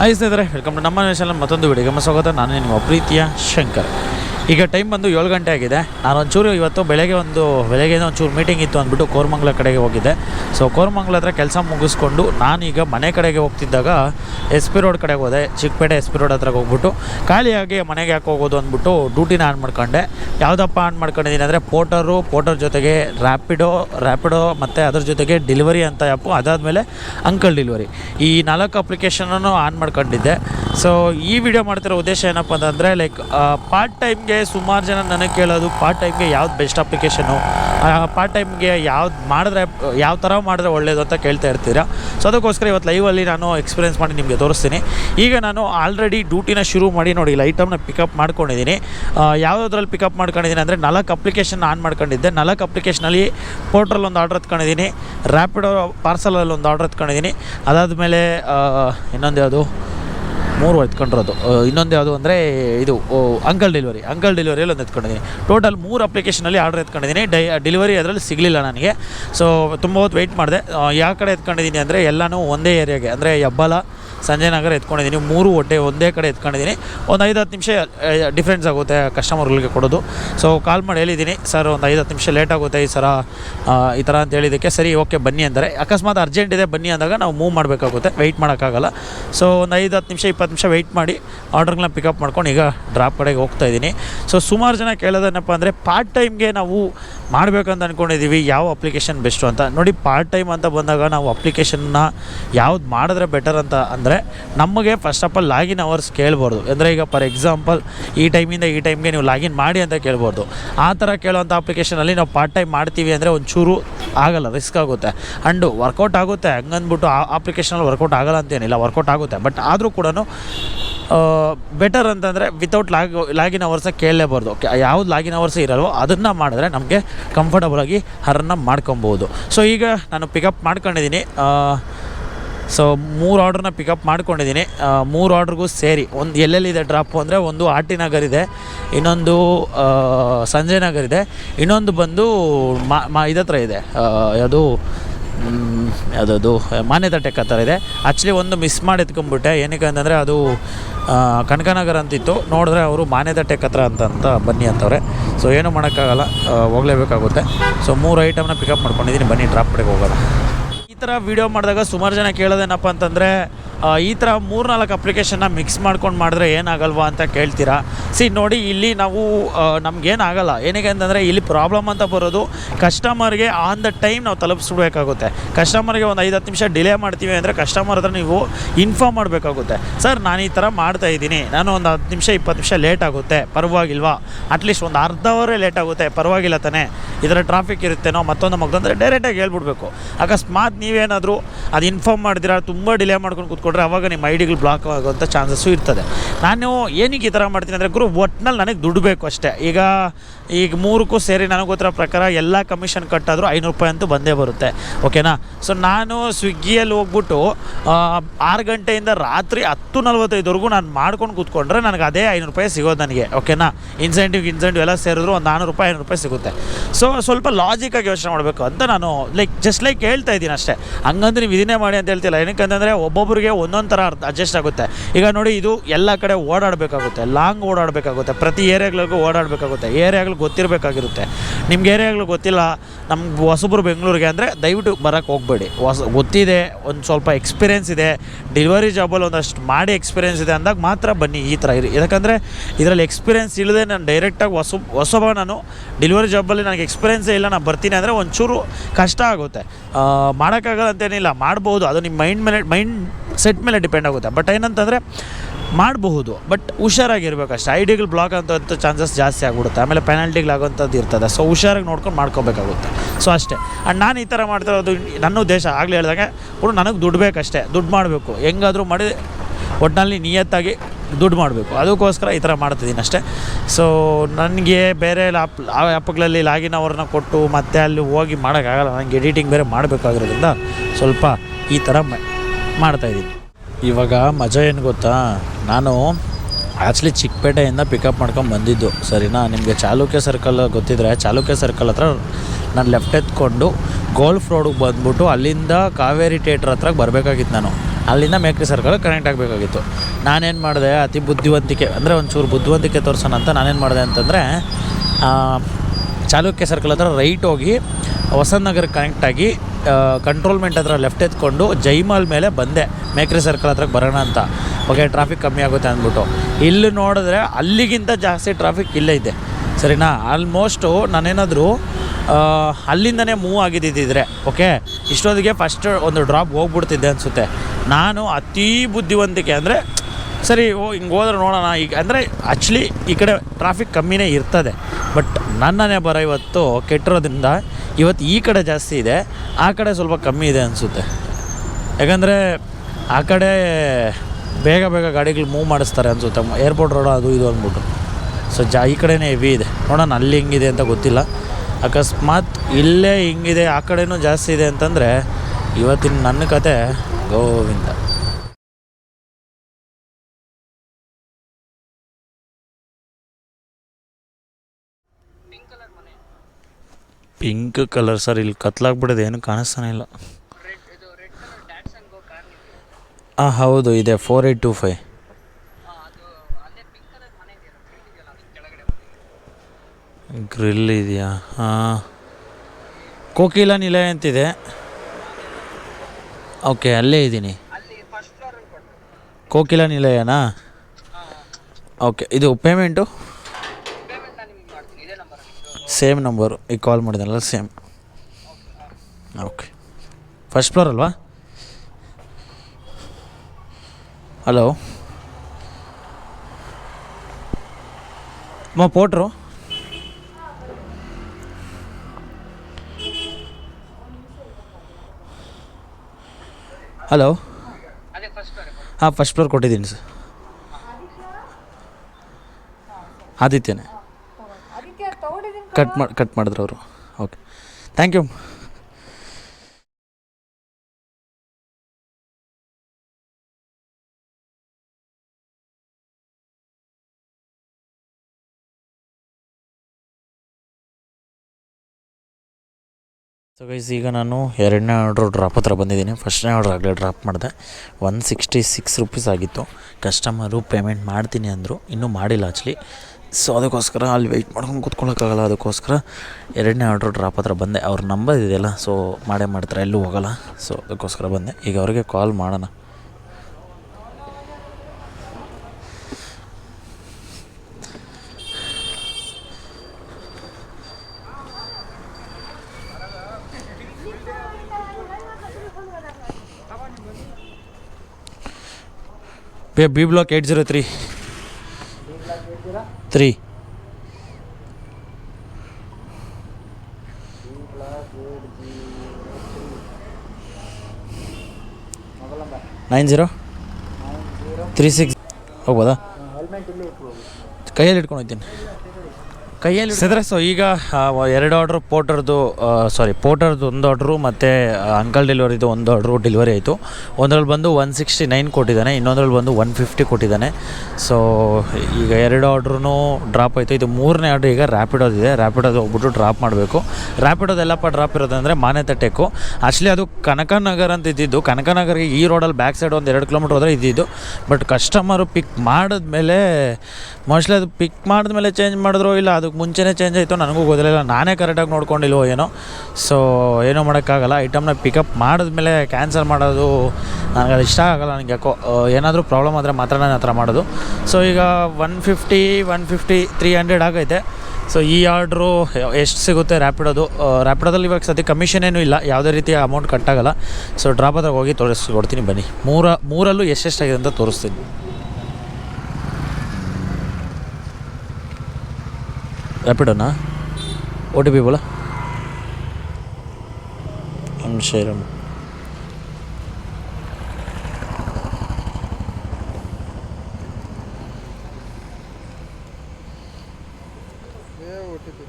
Hi ಸ್ನೇಹಿತರೆ welcome to ನಮ್ಮ channel ಮತ್ತೊಂದು ವಿಡಿಯೋಗೆ ಸ್ವಾಗತ, ನಾನು ನಿಮ್ಮ ಪ್ರೀತಿಯ ಶಂಕರ್. ಈಗ ಟೈಮ್ ಬಂದು ಏಳು ಗಂಟೆ ಆಗಿದೆ. ನಾನು ಒಂಚೂರು ಇವತ್ತು ಬೆಳಗ್ಗೆ ಒಂದು ಬೆಳಗ್ಗೆ ಒಂಚೂರು ಮೀಟಿಂಗ್ ಇತ್ತು ಅಂದ್ಬಿಟ್ಟು ಕೋರ್ಮಂಗ್ಲ ಕಡೆಗೆ ಹೋಗಿದ್ದೆ. ಸೊ ಕೋರಮಂಗ್ಲ ಹತ್ರ ಕೆಲಸ ಮುಗಿಸ್ಕೊಂಡು ನಾನೀಗ ಮನೆ ಕಡೆಗೆ ಹೋಗ್ತಿದ್ದಾಗ ಎಸ್ ಪಿ ರೋಡ್ ಕಡೆಗೆ ಹೋದೆ. ಚಿಕ್ಕಪೇಟೆ ಎಸ್ ಪಿ ರೋಡ್ ಹತ್ರ ಹೋಗ್ಬಿಟ್ಟು ಖಾಲಿಯಾಗಿ ಮನೆಗೆ ಯಾಕೆ ಹೋಗೋದು ಅಂದ್ಬಿಟ್ಟು ಡ್ಯೂಟಿನ ಆನ್ ಮಾಡ್ಕೊಂಡೆ. ಯಾವುದಪ್ಪ ಆನ್ ಮಾಡ್ಕೊಂಡಿದ್ದೀನಿ ಅಂದರೆ ಪೋಟರು ಪೋಟರ್ ಜೊತೆಗೆ ರ್ಯಾಪಿಡೋ ರ್ಯಾಪಿಡೋ ಮತ್ತು ಅದ್ರ ಜೊತೆಗೆ ಡೆಲಿವರಿ ಅಂತ ಆ್ಯಪು ಅದಾದಮೇಲೆ ಅಂಕಲ್ ಡೆಲಿವರಿ ಈ ನಾಲ್ಕು ಅಪ್ಲಿಕೇಶನನ್ನು ಆನ್ ಮಾಡ್ಕೊಂಡಿದ್ದೆ. ಸೊ ಈ ವಿಡಿಯೋ ಮಾಡ್ತಿರೋ ಉದ್ದೇಶ ಏನಪ್ಪ ಅಂತಂದರೆ ಲೈಕ್ ಪಾರ್ಟ್ ಟೈಮ್ಗೆ ಸುಮಾರು ಜನ ನನಗೆ ಕೇಳೋದು ಪಾರ್ಟ್ ಟೈಮ್ಗೆ ಯಾವ್ದು ಬೆಸ್ಟ್ ಅಪ್ಲಿಕೇಶನು ಪಾರ್ಟ್ ಟೈಮ್ಗೆ ಯಾವ್ದು ಮಾಡಿದ್ರೆ, ಯಾವ ಥರ ಮಾಡಿದ್ರೆ ಒಳ್ಳೆಯದು ಅಂತ ಕೇಳ್ತಾ ಇರ್ತೀರಾ? ಸೊ ಅದಕ್ಕೋಸ್ಕರ ಇವತ್ತು ಲೈವಲ್ಲಿ ನಾನು ಎಕ್ಸ್ಪೀರಿಯನ್ಸ್ ಮಾಡಿ ನಿಮಗೆ ತೋರಿಸ್ತೀನಿ. ಈಗ ನಾನು ಆಲ್ರೆಡಿ ಡ್ಯೂಟಿನ ಶುರು ಮಾಡಿ ನೋಡಿ, ಇಲ್ಲಿ ಐಟಮ್ನ ಪಿಕಪ್ ಮಾಡ್ಕೊಂಡಿದ್ದೀನಿ ಯಾವುದ್ರಲ್ಲಿ ಪಿಕಪ್ ಮಾಡ್ಕೊಂಡಿದ್ದೀನಿ ಅಂದರೆ ನಾಲ್ಕು ಅಪ್ಲಿಕೇಶನ್ ಆನ್ ಮಾಡ್ಕೊಂಡಿದ್ದೆ. ನಾಲ್ಕು ಅಪ್ಲಿಕೇಶನಲ್ಲಿ ಪೋರ್ಟ್ರಲ್ಲಿ ಒಂದು ಆರ್ಡ್ರ್ ಎತ್ಕೊಂಡಿದ್ದೀನಿ ರ್ಯಾಪಿಡೋ ಪಾರ್ಸಲಲ್ಲಿ ಒಂದು ಆರ್ಡ್ರ್ ಎತ್ಕೊಂಡಿದ್ದೀನಿ ಅದಾದಮೇಲೆ ಇನ್ನೊಂದು ಯಾವುದು? ಮೂರು ಎತ್ಕೊಂಡಿರೋದು. ಇನ್ನೊಂದು ಯಾವುದು ಅಂದರೆ ಇದು ಅಂಕಲ್ ಡೆಲಿವರಿ ಅಂಕಲ್ ಡೆಲಿವರಿಯಲ್ಲಿ ಒಂದು ಎತ್ಕೊಂಡಿದ್ದೀನಿ. ಟೋಟಲ್ ಮೂರು ಅಪ್ಲಿಕೇಶನಲ್ಲಿ ಆರ್ಡರ್ ಎತ್ಕೊಂಡಿದ್ದೀನಿ. ಡೈ ಡೆಲಿವರಿ ಅದರಲ್ಲಿ ಸಿಗಲಿಲ್ಲ ನನಗೆ. ಸೊ ತುಂಬ ಹೊತ್ತು ವೆಯ್ಟ್ ಮಾಡಿದೆ. ಯಾವ ಕಡೆ ಎತ್ಕೊಂಡಿದ್ದೀನಿ ಅಂದರೆ ಎಲ್ಲನೂ ಒಂದೇ ಏರಿಯಾಗೆ ಅಂದರೆ ಹೆಬ್ಬಲ ಸಂಜಯ್ ನಗರ ಎತ್ಕೊಂಡಿದ್ದೀನಿ. ಮೂರು ಹೊಟ್ಟೆ ಒಂದೇ ಕಡೆ ಎತ್ಕೊಂಡಿದ್ದೀನಿ. ಒಂದು ಐದು ಹತ್ತು ನಿಮಿಷ ಡಿಫ್ರೆನ್ಸ್ ಆಗುತ್ತೆ ಕಸ್ಟಮರ್ಗಳಿಗೆ ಕೊಡೋದು. ಸೊ ಕಾಲ್ ಮಾಡಿ ಹೇಳಿದ್ದೀನಿ. ಸರ್ ಒಂದು ಐದು ಹತ್ತು ನಿಮಿಷ ಲೇಟ್ ಆಗುತ್ತೆ ಈ ಸರ ಈ ಥರ ಅಂತ ಹೇಳಿದ್ದಕ್ಕೆ. ಸರಿ ಓಕೆ ಬನ್ನಿ ಅಂದರೆ ಅಕಸ್ಮಾತ್ ಅರ್ಜೆಂಟ್ ಇದೆ, ಬನ್ನಿ ಅಂದಾಗ ನಾವು ಮೂವ್ ಮಾಡಬೇಕಾಗುತ್ತೆ. ವೆಯ್ಟ್ ಮಾಡೋಕ್ಕಾಗಲ್ಲ. ಸೊ ಒಂದು ಐದು ಹತ್ತು ನಿಮಿಷ, ಇಪ್ಪತ್ತು ನಿಮಿಷ ವೆಯ್ಟ್ ಮಾಡಿ ಆರ್ಡ್ರ್ಗಳನ್ನ ಪಿಕಪ್ ಮಾಡ್ಕೊಂಡು ಈಗ ಡ್ರಾಪ್ ಕಡೆಗೆ ಹೋಗ್ತಾ ಇದ್ದೀನಿ. ಸೊ ಸುಮಾರು ಜನ ಕೇಳೋದೇನಪ್ಪ ಅಂದರೆ ಪಾರ್ಟ್ ಟೈಮ್ಗೆ ನಾವು ಮಾಡಬೇಕಂತ ಅಂದ್ಕೊಂಡಿದ್ದೀವಿ ಯಾವ ಅಪ್ಲಿಕೇಶನ್ ಬೆಸ್ಟು ಅಂತ. ನೋಡಿ ಪಾರ್ಟ್ ಟೈಮ್ ಅಂತ ಬಂದಾಗ ನಾವು ಅಪ್ಲಿಕೇಶನ್ನ ಯಾವ್ದು ಮಾಡಿದ್ರೆ ಬೆಟರ್ ಅಂತ ಅಂದರೆ ನಮಗೆ first of all login hours ಕೇಳ್ಬಾರ್ದು. ಅಂದರೆ ಈಗ ಫಾರ್ ಎಕ್ಸಾಂಪಲ್ ಈ ಟೈಮಿಂದ ಈ ಟೈಮ್ಗೆ ನೀವು ಲಾಗಿನ್ ಮಾಡಿ ಅಂತ ಕೇಳ್ಬಾರ್ದು. ಆ ಥರ ಕೇಳುವಂಥ ಅಪ್ಲಿಕೇಶನಲ್ಲಿ ನಾವು ಪಾರ್ಟ್ ಟೈಮ್ ಮಾಡ್ತೀವಿ ಅಂದರೆ ಒಂಚೂರು ಆಗಲ್ಲ ರಿಸ್ಕ್ ಆಗುತ್ತೆ. ಆ್ಯಂಡು ವರ್ಕೌಟ್ ಆಗುತ್ತೆ. ಹಂಗಂದ್ಬಿಟ್ಟು ಆ ಅಪ್ಲಿಕೇಶನಲ್ಲಿ ವರ್ಕೌಟ್ ಆಗಲ್ಲ ಅಂತೇನಿಲ್ಲ ವರ್ಕೌಟ್ ಆಗುತ್ತೆ. ಬಟ್ ಆದರೂ ಕೂಡ ಬೆಟರ್ ಅಂತಂದರೆ ವಿತೌಟ್ ಲಾಗ್ ಲಾಗಿನ್ ಅವರ್ಸ ಕೇಳಲೇಬಾರ್ದು. ಯಾವ್ದು ಲಾಗಿನ್ ಅವರ್ಸ್ ಇರಲ್ವೋ ಅದನ್ನು ಮಾಡಿದ್ರೆ ನಮಗೆ ಕಂಫರ್ಟಬಲಾಗಿ ಹರನ್ನ ಮಾಡ್ಕೊಬೋದು. ಸೊ ಈಗ ನಾನು ಪಿಕಪ್ ಮಾಡ್ಕೊಂಡಿದ್ದೀನಿ ಸೊ ಮೂರು ಆರ್ಡ್ರನ್ನ ಪಿಕಪ್ ಮಾಡ್ಕೊಂಡಿದ್ದೀನಿ ಮೂರು ಆರ್ಡ್ರಿಗೂ ಸೇರಿ. ಒಂದು ಎಲ್ಲೆಲ್ಲಿದೆ ಡ್ರಾಪು ಅಂದರೆ ಒಂದು ಆರ್ ಟಿ ನಗರ್ ಇದೆ, ಇನ್ನೊಂದು ಸಂಜಯ್ ನಗರ್ ಇದೆ, ಇನ್ನೊಂದು ಬಂದು ಮಾ ಮಾ ಇದತ್ರ ಇದೆ. ಯಾವುದು ಯಾವುದದು ಮಾನ್ಯತಾ ಟೆಕ್ ಥರ ಇದೆ. ಆ್ಯಕ್ಚುಲಿ ಒಂದು ಮಿಸ್ ಮಾಡಿ ಎತ್ಕೊಂಡ್ಬಿಟ್ಟೆ. ಏನಕ್ಕೆ ಅಂತಂದರೆ ಅದು ಕನಕನಗರ ಅಂತಿತ್ತು. ನೋಡಿದ್ರೆ ಅವರು ಮಾನ್ಯತಾ ಟೆಕ್ ಹತ್ರ ಅಂತ ಅಂತ ಬನ್ನಿ ಅಂತವ್ರೆ. ಸೊ ಏನೂ ಮಾಡೋಕ್ಕಾಗಲ್ಲ. ಆ, ಹೋಗಲೇಬೇಕಾಗುತ್ತೆ. ಸೊ ಮೂರು ಐಟಮ್ನ ಪಿಕಪ್ ಮಾಡ್ಕೊಂಡಿದ್ದೀನಿ. ಬನ್ನಿ ಡ್ರಾಪ್ ಕಡೆಗೆ ಹೋಗೋಣ. ಈ ಥರ ವೀಡಿಯೋ ಮಾಡಿದಾಗ ಸುಮಾರು ಜನ ಕೇಳೋದೇನಪ್ಪ ಅಂತಂದರೆ ಆ, ಈ ಥರ ಮೂರು ನಾಲ್ಕು ಅಪ್ಲಿಕೇಶನ್ನ ಮಿಕ್ಸ್ ಮಾಡ್ಕೊಂಡು ಮಾಡಿದ್ರೆ ಏನಾಗಲ್ವಾ ಅಂತ ಕೇಳ್ತೀರಾ? ಸಿ, ನೋಡಿ, ಇಲ್ಲಿ ನಾವು ನಮಗೇನಾಗಲ್ಲ. ಏನಕ್ಕೆ ಅಂತಂದರೆ, ಇಲ್ಲಿ ಪ್ರಾಬ್ಲಮ್ ಅಂತ ಬರೋದು ಕಸ್ಟಮರ್ಗೆ ಆನ್ ದ ಟೈಮ್ ನಾವು ತಲುಪಿಸ್ಬಿಡ್ಬೇಕಾಗುತ್ತೆ ಕಸ್ಟಮರ್ಗೆ ಒಂದು ಐದು ಹತ್ತು ನಿಮಿಷ ಡಿಲೇ ಮಾಡ್ತೀವಿ ಅಂದರೆ ಕಸ್ಟಮರ್ ಹತ್ರ ನೀವು ಇನ್ಫಾರ್ಮ್ ಮಾಡಬೇಕಾಗುತ್ತೆ. ಸರ್, ನಾನು ಈ ಥರ ಮಾಡ್ತಾ ಇದ್ದೀನಿ. ನಾನು ಒಂದು ಹತ್ತು ನಿಮಿಷ, ಇಪ್ಪತ್ತು ನಿಮಿಷ ಲೇಟ್ ಆಗುತ್ತೆ. ಪರವಾಗಿಲ್ವಾ? ಅಟ್ಲೀಸ್ಟ್ ಒಂದು ಅರ್ಧ ಅವರೇ ಲೇಟ್ ಆಗುತ್ತೆ. ಪರವಾಗಿಲ್ಲ ತಾನೇ. ಇದರ ಟ್ರಾಫಿಕ್ ಇರುತ್ತೇನೋ ಮತ್ತೊಂದು ಮಗ್ದಂದರೆ ಡೈರೆಕ್ಟಾಗಿ ಹೇಳ್ಬಿಡ್ಬೇಕು. ಅಕಸ್ಮಾತ್ ನೀವೇನಾದರೂ ಅದು ಇನ್ಫಾರ್ಮ್ ಮಾಡಿದಿರ ತುಂಬ ಡಿಲೇ ಮಾಡ್ಕೊಂಡು ಕೂತ್ಕೊಂಡ್ರೆ ಅವಾಗ ನಿಮ್ಮ ಐಡಿಗಳು ಬ್ಲಾಕ್ ಆಗುವಂಥ ಚಾನ್ಸಸ್ಸು ಇರ್ತದೆ. ನಾನು ಏನಕ್ಕೆ ಈ ಥರ ಮಾಡ್ತೀನಿ ಅಂದರೆ ಗುರು ಒಟ್ನಲ್ಲಿ ನನಗೆ ದುಡ್ಡು ಬೇಕು ಅಷ್ಟೇ. ಈಗ ಈಗ ಮೂರಕ್ಕೂ ಸೇರಿ ನನಗೆ ಗೊತ್ತಿರೋ ಪ್ರಕಾರ ಎಲ್ಲ ಕಮಿಷನ್ ಕಟ್ಟಾದರೂ ಐನೂರು ರೂಪಾಯಿ ಅಂತೂ ಬಂದೇ ಬರುತ್ತೆ. ಓಕೆನಾ ಸೊ ನಾನು ಸ್ವಿಗ್ಗಿಯಲ್ಲಿ ಹೋಗ್ಬಿಟ್ಟು ಆರು ಗಂಟೆಯಿಂದ ರಾತ್ರಿ ಹತ್ತು ನಲ್ವತ್ತೈದುವರೆಗೂ ನಾನು ಮಾಡ್ಕೊಂಡು ಕೂತ್ಕೊಂಡ್ರೆ ನನಗೆ ಅದೇ ಐನೂರು ರೂಪಾಯಿ ಸಿಗೋದು ನನಗೆ. ಓಕೆನಾ ಇನ್ಸೆಂಟಿವ್ ಇನ್ಸೆಂಟಿವ್ ಎಲ್ಲ ಸೇರಿದ್ರು ಒಂದು ನಾನ್ನೂರು ರೂಪಾಯಿ, ಐನೂರು ರೂಪಾಯಿ ಸಿಗುತ್ತೆ. ಸೊ ಸ್ವಲ್ಪ ಲಾಜಿಕ್ಕಾಗಿ ಯೋಚನೆ ಮಾಡಬೇಕು ಅಂತ ನಾನು ಲೈಕ್ ಜಸ್ಟ್ ಲೈಕ್ ಹೇಳ್ತಾ ಇದ್ದೀನಿ ಅಷ್ಟೇ. ಹಂಗಂದ್ರೆ ನೀವು ಇದನ್ನೇ ಮಾಡಿ ಅಂತ ಹೇಳ್ತಿಲ್ಲ. ಏನಕ್ಕೆ ಅಂತಂದರೆ ಒಬ್ಬೊಬ್ಬರಿಗೆ ಒಂದೊಂದು ಥರ ಅಡ್ಜಸ್ಟ್ ಆಗುತ್ತೆ. ಈಗ ನೋಡಿ, ಇದು ಎಲ್ಲ ಕಡೆ ಓಡಾಡಬೇಕಾಗುತ್ತೆ. ಲಾಂಗ್ ಓಡಾಡಬೇಕಾಗುತ್ತೆ. ಪ್ರತಿ ಏರಿಯಾಗಳಿಗೂ ಓಡಾಡಬೇಕಾಗುತ್ತೆ. ಏರಿಯಾಗಳು ಗೊತ್ತಿರಬೇಕಾಗಿರುತ್ತೆ. ನಿಮ್ಗೆ ಏರಿಯಾಗಳು ಗೊತ್ತಿಲ್ಲ ನಮ್ಗೆ ಹೊಸಬ್ರು ಬೆಂಗಳೂರಿಗೆ ಅಂದರೆ ದಯವಿಟ್ಟು ಬರೋಕ್ಕೆ ಹೋಗಬೇಡಿ. ಹೊಸ, ಗೊತ್ತಿದೆ, ಒಂದು ಸ್ವಲ್ಪ ಎಕ್ಸ್ಪೀರಿಯೆನ್ಸ್ ಇದೆ. ಡೆಲಿವರಿ ಜಾಬಲ್ಲಿ ಒಂದಷ್ಟು ಮಾಡಿ ಎಕ್ಸ್ಪೀರಿಯೆನ್ಸ್ ಇದೆ ಅಂದಾಗ ಮಾತ್ರ ಬನ್ನಿ, ಈ ಥರ ಇರಿ. ಯಾಕಂದರೆ ಇದರಲ್ಲಿ ಎಕ್ಸ್ಪೀರಿಯೆನ್ಸ್ ಇಲ್ಲದೆ ನಾನು ಡೈರೆಕ್ಟಾಗಿ ಹೊಸ, ಹೊಸಬ ನಾನು ಡೆಲಿವರಿ ಜಾಬಲ್ಲಿ ನನಗೆ ಎಕ್ಸ್ಪೀರಿಯೆನ್ಸೇ ಇಲ್ಲ, ನಾನು ಬರ್ತೀನಿ ಅಂದರೆ ಒಂಚೂರು ಕಷ್ಟ ಆಗುತ್ತೆ. ಮಾಡೋಕ್ಕಾಗಲ್ಲ ಅಂತೇನಿಲ್ಲ. ಮಾಡ್ಬೋದು. ಅದು ನಿಮ್ಮ ಮೈಂಡ್ ಮೇಲೆ ಮೈಂಡ್ ಸೆಟ್ ಮೇಲೆ ಡಿಪೆಂಡ್ ಆಗುತ್ತೆ. ಬಟ್ ಏನಂತಂದರೆ ಮಾಡಬಹುದು ಬಟ್ ಹುಷಾರಾಗಿರ್ಬೇಕು ಅಷ್ಟೇ ಡಿಗಳು ಬ್ಲಾಕ್ ಅಂತ ಚಾನ್ಸಸ್ ಜಾಸ್ತಿ ಆಗ್ಬಿಡುತ್ತೆ. ಆಮೇಲೆ ಪೆನಾಲ್ಟಿಗಳಾಗೋಂಥದ್ದು ಇರ್ತದೆ. ಸೊ ಹುಷಾರಾಗಿ ನೋಡ್ಕೊಂಡು ಮಾಡ್ಕೋಬೇಕಾಗುತ್ತೆ. ಸೊ ಅಷ್ಟೇ. ಆ್ಯಂಡ್ ನಾನು ಈ ಥರ ಮಾಡ್ತಿರೋದು ನನ್ನ ಉದ್ದೇಶ. ಆಗಲೇ ಹೇಳಿದಾಗ ಕೂಡ ನನಗೆ ದುಡ್ಡು ಬೇಕಷ್ಟೇ. ದುಡ್ಡು ಮಾಡಬೇಕು. ಹೆಂಗಾದರೂ ಮಾಡಿ ಒಟ್ಟಿನಲ್ಲಿ ನಿಯತ್ತಾಗಿ ದುಡ್ಡು ಮಾಡಬೇಕು. ಅದಕ್ಕೋಸ್ಕರ ಈ ಥರ ಮಾಡ್ತಿದ್ದೀನಿ ಅಷ್ಟೇ. ಸೊ ನನಗೆ ಬೇರೆ ಲ್ಯಾಪ್ ಆ್ಯಪ್ಗಳಲ್ಲಿ ಲಾಗಿನ್ ಅವ್ರನ್ನ ಕೊಟ್ಟು ಮತ್ತೆ ಅಲ್ಲಿ ಹೋಗಿ ಮಾಡೋಕ್ಕಾಗಲ್ಲ. ನನಗೆ ಎಡಿಟಿಂಗ್ ಬೇರೆ ಮಾಡಬೇಕಾಗಿರೋದ್ರಿಂದ ಸ್ವಲ್ಪ ಈ ಥರ ಮಾಡ್ತಾಯಿದ್ದೀನಿ ಇವಾಗ ಮಜಾ ಏನು ಗೊತ್ತಾ? ನಾನು ಆ್ಯಕ್ಚುಲಿ ಚಿಕ್ಕಪೇಟೆಯಿಂದ ಪಿಕಪ್ ಮಾಡ್ಕೊಂಡು ಬಂದಿದ್ದು. ಸರಿನಾ? ನಿಮಗೆ ಚಾಲುಕ್ಯ ಸರ್ಕಲ್ ಗೊತ್ತಿದ್ರೆ ಚಾಲುಕ್ಯ ಸರ್ಕಲ್ ಹತ್ರ ನಾನು ಲೆಫ್ಟ್ ಎತ್ಕೊಂಡು ಗೋಲ್ಫ್ ರೋಡಿಗೆ ಬಂದ್ಬಿಟ್ಟು ಅಲ್ಲಿಂದ ಕಾವೇರಿ ಥಿಯೇಟ್ರ್ ಹತ್ರ ಬರಬೇಕಾಗಿತ್ತು ನಾನು. ಅಲ್ಲಿಂದ ಮೇಕ್ರಿ ಸರ್ಕಲ್ ಕನೆಕ್ಟ್ ಆಗಬೇಕಾಗಿತ್ತು. ನಾನೇನು ಮಾಡಿದೆ? ಅತಿ ಬುದ್ಧಿವಂತಿಕೆ, ಅಂದರೆ ಒಂಚೂರು ಬುದ್ಧಿವಂತಿಕೆ ತೋರ್ಸೋಣ ಅಂತ ನಾನೇನು ಮಾಡಿದೆ ಅಂತಂದರೆ ಚಾಲುಕ್ಯ ಸರ್ಕಲ್ ಹತ್ರ ರೈಟ್ ಹೋಗಿ ವಸಂತ ನಗರಕ್ಕೆ ಕನೆಕ್ಟ್ ಆಗಿ ಕಂಟ್ರೋಲ್ಮೆಂಟ್ ಹತ್ರ ಲೆಫ್ಟ್ ಎತ್ಕೊಂಡು ಜೈಮಾಲ್ ಮೇಲೆ ಬಂದೆ. ಮೇಕ್ರಿ ಸರ್ಕಲ್ ಹತ್ರಕ್ಕೆ ಬರೋಣ ಅಂತ. ಓಕೆ ಟ್ರಾಫಿಕ್ ಕಮ್ಮಿ ಆಗುತ್ತೆ ಅಂದ್ಬಿಟ್ಟು. ಇಲ್ಲಿ ನೋಡಿದ್ರೆ ಅಲ್ಲಿಗಿಂತ ಜಾಸ್ತಿ ಟ್ರಾಫಿಕ್ ಇಲ್ಲೇ ಇದೆ. ಸರಿನಾ? ಆಲ್ಮೋಸ್ಟು ನಾನೇನಾದರೂ ಅಲ್ಲಿಂದನೇ ಮೂವ್ ಆಗಿದ್ದಿದ್ದರೆ ಓಕೆ ಇಷ್ಟೊತ್ತಿಗೆ ಫಸ್ಟ್ ಒಂದು ಡ್ರಾಪ್ ಹೋಗ್ಬಿಡ್ತಿದ್ದೆ ಅನಿಸುತ್ತೆ. ನಾನು ಅತೀ ಬುದ್ಧಿವಂತಿಕೆ ಅಂದರೆ ಸರಿ, ಓ, ಹಿಂಗೆ ಹೋದ್ರೆ ನೋಡೋಣ. ಈಗ ಅಂದರೆ ಆ್ಯಕ್ಚುಲಿ ಈ ಕಡೆ ಟ್ರಾಫಿಕ್ ಕಮ್ಮಿನೇ ಇರ್ತದೆ. ಬಟ್ ನನ್ನನೇ ಬರ ಇವತ್ತು ಕೆಟ್ಟಿರೋದ್ರಿಂದ ಇವತ್ತು ಈ ಕಡೆ ಜಾಸ್ತಿ ಇದೆ. ಆ ಕಡೆ ಸ್ವಲ್ಪ ಕಮ್ಮಿ ಇದೆ ಅನಿಸುತ್ತೆ. ಯಾಕಂದರೆ ಆ ಕಡೆ ಬೇಗ ಬೇಗ ಗಾಡಿಗಳು ಮೂವ್ ಮಾಡಿಸ್ತಾರೆ ಅನಿಸುತ್ತೆ. ಏರ್ಪೋರ್ಟ್ ರೋಡ್ ಅದು ಇದು ಅಂದ್ಬಿಟ್ಟು. ಸೊ ಜಾ, ಈ ಕಡೆನೇ ಹೆವಿ ಇದೆ. ನೋಡೋಣ ಅಲ್ಲಿ ಹೆಂಗಿದೆ ಅಂತ ಗೊತ್ತಿಲ್ಲ. ಅಕಸ್ಮಾತ್ ಇಲ್ಲೇ ಹಿಂಗಿದೆ, ಆ ಕಡೆನೂ ಜಾಸ್ತಿ ಇದೆ ಅಂತಂದರೆ ಇವತ್ತಿನ ನನ್ನ ಕತೆ ಗೋವಿಂದ. ಪಿಂಕ್ ಕಲರ್, ಸರ್, ಇಲ್ಲಿ ಕತ್ಲಾಗ್ಬಿಡೋದು ಏನು ಕಾಣಿಸ್ತಾನೆ ಇಲ್ಲ. ಹಾಂ ಹೌದು, ಇದೆ four eight two five grill ಇದೆಯಾ? ಹಾಂ ಕೋಕಿಲ ನಿಲಯ ಅಂತಿದೆ. ಓಕೆ ಅಲ್ಲೇ ಇದ್ದೀನಿ. ಕೋಕಿಲ ನಿಲಯನಾ? ಓಕೆ ಇದು ಪೇಮೆಂಟು ಸೇಮ್ ನಂಬರು ಈಗ ಕಾಲ್ ಮಾಡಿದ್ನಲ್ಲ ಸೇಮ್ ಓಕೆ ಫಸ್ಟ್ ಫ್ಲೋರ್ ಅಲ್ವಾ? ಹಲೋ ಅಮ್ಮ ಪೋಟ್ರು ಹಲೋ ಹಾಂ ಫಸ್ಟ್ ಫ್ಲೋರ್ ಕೊಟ್ಟಿದ್ದೀನಿ ಸರ್ ಆದಿತ್ಯನೇ. ಕಟ್ ಮಾಡಿ ಕಟ್ ಮಾಡಿದ್ರು ಅವರು. Okay thank you so guys ಈಗ ನಾನು ಎರಡನೇ ಆರ್ಡ್ರು ಡ್ರಾಪ್ ಹತ್ರ ಬಂದಿದ್ದೀನಿ. ಫಸ್ಟ್ನೇ ಆರ್ಡ್ರ್ ಆಗಲೇ ಡ್ರಾಪ್ ಮಾಡಿದೆ. ಒನ್ ಸಿಕ್ಸ್ಟಿ ಸಿಕ್ಸ್ ರುಪೀಸ್ ಆಗಿತ್ತು. ಕಸ್ಟಮರು ಪೇಮೆಂಟ್ ಮಾಡ್ತೀನಿ ಅಂದರು. ಇನ್ನೂ ಮಾಡಿಲ್ಲ ಆ್ಯಕ್ಚುಲಿ ಸೊ ಅದಕ್ಕೋಸ್ಕರ ಅಲ್ಲಿ ವೆಯ್ಟ್ ಮಾಡ್ಕೊಂಡು ಕೂತ್ಕೊಳ್ಳೋಕ್ಕಾಗಲ್ಲ ಅದಕ್ಕೋಸ್ಕರ ಎರಡನೇ ಆರ್ಡ್ರ್ ಡ್ರಾಪ್ ಹತ್ರ ಬಂದೆ. ಅವ್ರ ನಂಬರ್ ಇದೆಯಲ್ಲ ಸೊ ಮಾಡೇ ಮಾಡ್ತಾರೆ. ಎಲ್ಲೂ ಹೋಗಲ್ಲ. ಸೊ ಅದಕ್ಕೋಸ್ಕರ ಬಂದೆ. ಈಗ ಅವ್ರಿಗೆ ಕಾಲ್ ಮಾಡೋಣ. B block eight zero three three. Nine zero? Three six. ಹೋಗ್ಬೋದಾ? ಕೈಯಲ್ಲಿ ಇಟ್ಕೊಂಡು ಹೋಗ್ತೀನಿ. ಕೈಯಲ್ಲಿ ಸದ್ರೆ ಸೊ ಈಗ ಎರಡು ಆರ್ಡ್ರ್ ಪೋಟರ್ದು ಸಾರಿ ಪೋಟರ್ದು ಒಂದು ಆರ್ಡ್ರು ಮತ್ತು ಅಂಕಲ್ ಡೆಲಿವರಿದು ಒಂದು ಆರ್ಡ್ರು ಡೆಲಿವರಿ ಆಯಿತು. ಒಂದರಲ್ಲಿ ಬಂದು ಒನ್ ಸಿಕ್ಸ್ಟಿ ನೈನ್ ಕೊಟ್ಟಿದ್ದಾನೆ, ಇನ್ನೊಂದರಲ್ಲಿ ಬಂದು ಒನ್ ಫಿಫ್ಟಿ ಕೊಟ್ಟಿದ್ದಾನೆ. ಸೊ ಈಗ ಎರಡು ಆರ್ಡ್ರೂ ಡ್ರಾಪ್ ಆಯಿತು. ಇದು ಮೂರನೇ ಆರ್ಡ್ರ್ ಈಗ ರ್ಯಾಪಿಡೋದಿದೆ ರ್ಯಾಪಿಡೋದು ಹೋಗ್ಬಿಟ್ಟು ಡ್ರಾಪ್ ಮಾಡಬೇಕು. ರ್ಯಾಪಿಡೋದು ಎಲ್ಲಪ್ಪ ಡ್ರಾಪ್ ಇರೋದಂದರೆ ಮಾನ್ಯತೆ ಟೆಕ್ಕು. ಆ್ಯಕ್ಚುಲಿ ಅದು ಕನಕನಗರ್ ಅಂತ ಇದ್ದಿದ್ದು. ಕನಕನಗರ್ಗೆ ಈ ರೋಡಲ್ಲಿ ಬ್ಯಾಕ್ ಸೈಡ್ ಒಂದು ಎರಡು ಕಿಲೋಮೀಟ್ರ್ ಹೋದರೆ ಇದ್ದಿದ್ದು. ಬಟ್ ಕಸ್ಟಮರು ಪಿಕ್ ಮಾಡಿದ್ಮೇಲೆ ಮೋಸ್ಟ್ಲಿ ಅದು ಪಿಕ್ ಮಾಡಿದ್ಮೇಲೆ ಚೇಂಜ್ ಮಾಡಿದ್ರು ಇಲ್ಲ ಅದಕ್ಕೆ ಮುಂಚೆನೇ ಚೇಂಜ್ ಆಯಿತು ನನಗೂ ಗೊತ್ತಿಲ್ಲ. ನಾನೇ ಕರೆಕ್ಟಾಗಿ ನೋಡ್ಕೊಂಡಿಲ್ವೋ ಏನೋ. ಸೊ ಏನೂ ಮಾಡೋಕ್ಕಾಗಲ್ಲ. ಐಟಮ್ನ ಪಿಕಪ್ ಮಾಡಿದ್ಮೇಲೆ ಕ್ಯಾನ್ಸಲ್ ಮಾಡೋದು ನನಗೆ ಅದು ಇಷ್ಟ ಆಗಲ್ಲ ನನಗೆ ಯಾಕೋ. ಏನಾದರೂ ಪ್ರಾಬ್ಲಮ್ ಆದರೆ ಮಾತ್ರ ನಾನು ಥರ ಮಾಡೋದು. ಸೊ ಈಗ one fifty one fifty three hundred ಆಗೈತೆ. ಸೊ ಈ ಆರ್ಡ್ರು ಎಷ್ಟು ಸಿಗುತ್ತೆ ರ್ಯಾಪಿಡೋದು ರ್ಯಾಪಿಡೋದಲ್ಲಿ ಇವಾಗ ಸದ್ಯ ಕಮಿಷನ್ ಏನೂ ಇಲ್ಲ. ಯಾವುದೇ ರೀತಿಯ ಅಮೌಂಟ್ ಕಟ್ಟಾಗಲ್ಲ ಸೊ ಡ್ರಾಪ್ ಹತ್ರ ಹೋಗಿ ತೋರಿಸ್ಕೊಡ್ತೀನಿ ಬನ್ನಿ. ಮೂರ, ಮೂರಲ್ಲೂ ಎಷ್ಟೆಷ್ಟಾಗಿದೆ ಅಂತ ತೋರಿಸ್ತೀನಿ. ರ್ಯಾಪಿಡೋನಾ ಓ ಟಿ ಪಿ ಬೋಲ ಒಂದು ಶೇರಮ್ಮ O T P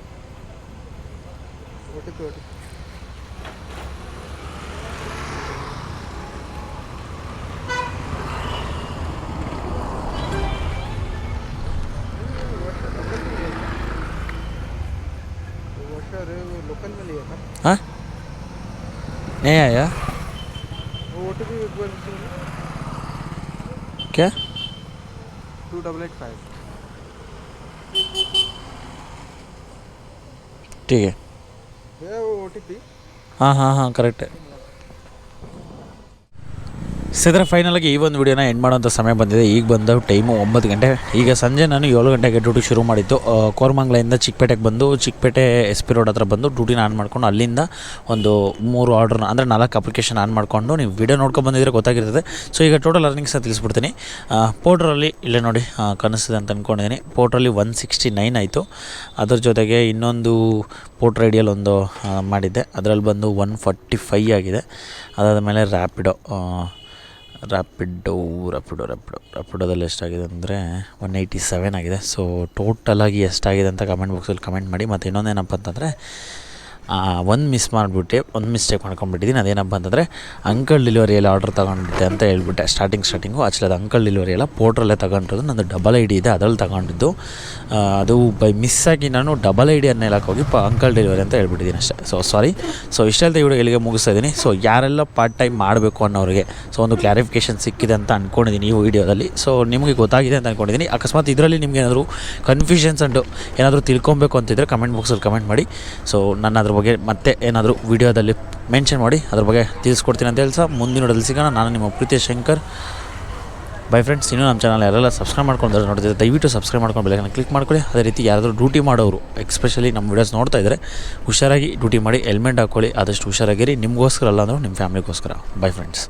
O T P O T P O T? P? To double eight five ठीक है हाँ हाँ हाँ करेक्ट है। ಸಿದ್ರೆ ಫೈನಲಾಗಿ ಈ ಒಂದು ವಿಡಿಯೋನ ಎಂಡ್ ಮಾಡೋಂಥ ಸಮಯ ಬಂದಿದೆ. ಈಗ ಬಂದ ಟೈಮು ಒಂಬತ್ತು ಗಂಟೆ. ಈಗ ಸಂಜೆ ನಾನು ಏಳು ಗಂಟೆಗೆ ಡ್ಯೂಟಿ ಶುರು ಮಾಡಿದ್ದು. ಕೋರಮಂಗ್ಲೆಯಿಂದ ಚಿಕ್ಕಪೇಟೆಗೆ ಬಂದು, ಚಿಕ್ಕಪೇಟೆ ಎಸ್ ಪಿ ರೋಡ್ ಹತ್ರ ಬಂದು ಡ್ಯೂಟಿನ ಆನ್ ಮಾಡ್ಕೊಂಡು ಅಲ್ಲಿಂದ ಒಂದು ಮೂರು ಆರ್ಡ್ರನ್ನ ಅಂದರೆ ನಾಲ್ಕು ಅಪ್ಲಿಕೇಶನ್ ಆನ್ ಮಾಡಿಕೊಂಡು ನೀವು ವಿಡಿಯೋ ನೋಡ್ಕೊಂಡು ಬಂದಿದ್ರೆ ಗೊತ್ತಾಗಿರ್ತದೆ. ಸೊ ಈಗ ಟೋಟಲ್ ಅರ್ನಿಂಗ್ಸ್ನ ತಿಳಿಸ್ಬಿಡ್ತೀನಿ. ಪೋಟ್ರಲ್ಲಿ ಇಲ್ಲೇ ನೋಡಿ ಕನಸಿದೆ ಅಂತ ಅಂದ್ಕೊಂಡಿದ್ದೀನಿ ಪೋಟ್ರಲ್ಲಿ ಒನ್ ಸಿಕ್ಸ್ಟಿ ನೈನ್ ಆಯಿತು. ಅದ್ರ ಜೊತೆಗೆ ಇನ್ನೊಂದು ಪೋಟ್ರ್ ರೈಡಿಯಲ್ಲಿ ಒಂದು ಮಾಡಿದ್ದೆ. ಅದರಲ್ಲಿ ಬಂದು ಒನ್ ಫಾರ್ಟಿ ಫೈ ಆಗಿದೆ. ಅದಾದ ಮೇಲೆ ರ್ಯಾಪಿಡೋ ರ್ಯಾಪಿಡೋ ರ್ಯಾಪಿಡೋ ರ್ಯಾಪಿಡೋ ರ್ಯಾಪಿಡೋದಲ್ಲಿ ಎಷ್ಟಾಗಿದೆ ಅಂದರೆ ಒನ್ ಏಯ್ಟಿ ಸೆವೆನ್ ಆಗಿದೆ ಸೊ ಟೋಟಲಾಗಿ ಎಷ್ಟಾಗಿದೆ ಅಂತ ಕಮೆಂಟ್ ಬಾಕ್ಸಲ್ಲಿ ಕಮೆಂಟ್ ಮಾಡಿ. ಮತ್ತು ಇನ್ನೊಂದೇನಪ್ಪ ಅಂತಂದರೆ ಒಂದು ಮಿಸ್ ಮಾಡಿಬಿಟ್ಟೆ, ಒಂದು ಮಿಸ್ಟೇಕ್ ಮಾಡ್ಕೊಂಡ್ಬಿಟ್ಟಿದ್ದೀನಿ ಅದೇನಪ್ಪ ಅಂತಂದರೆ ಅಂಕಲ್ ಡೆಲಿವರಿಯಲ್ಲಿ ಆರ್ಡ್ರ್ ತಗೊಂಡಿದ್ದೆ ಅಂತ ಹೇಳ್ಬಿಟ್ಟೆ. ಸ್ಟಾರ್ಟಿಂಗ್ ಸ್ಟಾರ್ಟಿಂಗು ಆ್ಯಕ್ಚುಲಿ ಅದು ಅಂಕಲ್ ಡೆಲಿವರಿ ಎಲ್ಲ ಪೋರ್ಟ್ರಲ್ಲೇ ತಗೊಂಡಿರೋದು. ನಂದು ಡಬಲ್ ಐ ಡಿ ಇದೆ, ಅದರಲ್ಲಿ ತಗೊಂಡಿದ್ದು. ಅದು ಬೈ ಮಿಸ್ಸಾಗಿ ನಾನು ಡಬಲ್ ಐ ಡಿಯನ್ನು ಹೇಳಕ್ಕೆ ಹೋಗಿ ಪ ಅಂಕಲ್ ಡೆಲಿವರಿ ಅಂತ ಹೇಳ್ಬಿಟ್ಟಿದ್ದೀನಿ ಅಷ್ಟೇ. ಸೊ ಸಾರಿ ಸೊ ಇಷ್ಟೆಲ್ಲ ವಿಡಿಯೋ ಇಲ್ಲಿಗೆ ಮುಗಿಸ್ತಾ ಸೊ ಯಾರೆಲ್ಲ ಪಾರ್ಟ್ ಟೈಮ್ ಮಾಡಬೇಕು ಅನ್ನೋರಿಗೆ ಸೊ ಒಂದು ಕ್ಲಾರಿಫಿಕೇಷನ್ ಸಿಕ್ಕಿದೆ ಅಂತ ಅಂದ್ಕೊಂಡಿದ್ದೀನಿ ಈ ವಿಡಿಯೋದಲ್ಲಿ ಸೊ ನಿಮಗೆ ಗೊತ್ತಾಗಿದೆ ಅಂತ ಅಂದ್ಕೊಂಡಿದ್ದೀನಿ ಅಕಸ್ಮಾತ್ ಇದರಲ್ಲಿ ನಿಮ್ಗೆ ಏನಾದರೂ ಕನ್ಫ್ಯೂಷನ್ಸ್ ಅಂಡು ಏನಾದರೂ ತಿಳ್ಕೊಬೇಕು ಅಂತಿದ್ರೆ ಕಮೆಂಟ್ ಬಾಕ್ಸಲ್ಲಿ ಕಮೆಂಟ್ ಮಾಡಿ. ಸೊ ನಾನು ಅದ್ರ ಬಗ್ಗೆ ಮತ್ತೆ ಏನಾದರೂ ವಿಡಿಯೋದಲ್ಲಿ ಮೆನ್ಷನ್ ಮಾಡಿ, ಅದ್ರ ಬಗ್ಗೆ ತಿಳಿಸ್ಕೊಡ್ತೀನಿ ಅಂತ ಹೇಳ್ಸ ಮುಂದಿನ ವಿಡಿಯೋದಲ್ಲಿ ಸಿಗೋಣ. ನಾನು ನಿಮ್ಮ ಪ್ರೀತಿ ಶಂಕರ್. ಬೈ ಫ್ರೆಂಡ್ಸ್ ಇನ್ನೂ ನಮ್ಮ ಚಾನಲ್ ಯಾರೆಲ್ಲ ಸಬ್ಸ್ಕ್ರೈಬ್ ಮಾಡ್ಕೊಂಡು ನೋಡ್ತಿದ್ರೆ ದಯವಿಟ್ಟು ಸಬ್ಸ್ಕ್ರೈಬ್ ಮಾಡ್ಕೊಂಡು ಬೆಳಗ್ಗೆ ಕ್ಲಿಕ್ ಮಾಡ್ಕೊಳ್ಳಿ. ಅದೇ ರೀತಿ ಯಾರಾದರೂ ಡ್ಯೂಟಿ ಮಾಡೋರು ಎಕ್ಸ್ಪೆಷಲಿ ನಮ್ಮ ವೀಡಿಯೋಸ್ ನೋಡ್ತಾ ಇದ್ದರೆ ಹುಷಾರಾಗಿ ಡ್ಯೂಟಿ ಮಾಡಿ ಹೆಲ್ಮೆಟ್ ಹಾಕ್ಕೊಳ್ಳಿ ಆದಷ್ಟು ಹುಷಾರಾಗಿರಿ. ನಿಮಗೋಸ್ಕರ ಅಲ್ಲ ಅಂದರೂ ನಿಮ್ಮ ಫ್ಯಾಮಿಲಿಗೋಸ್ಕರ ಬೈ ಫ್ರೆಂಡ್ಸ್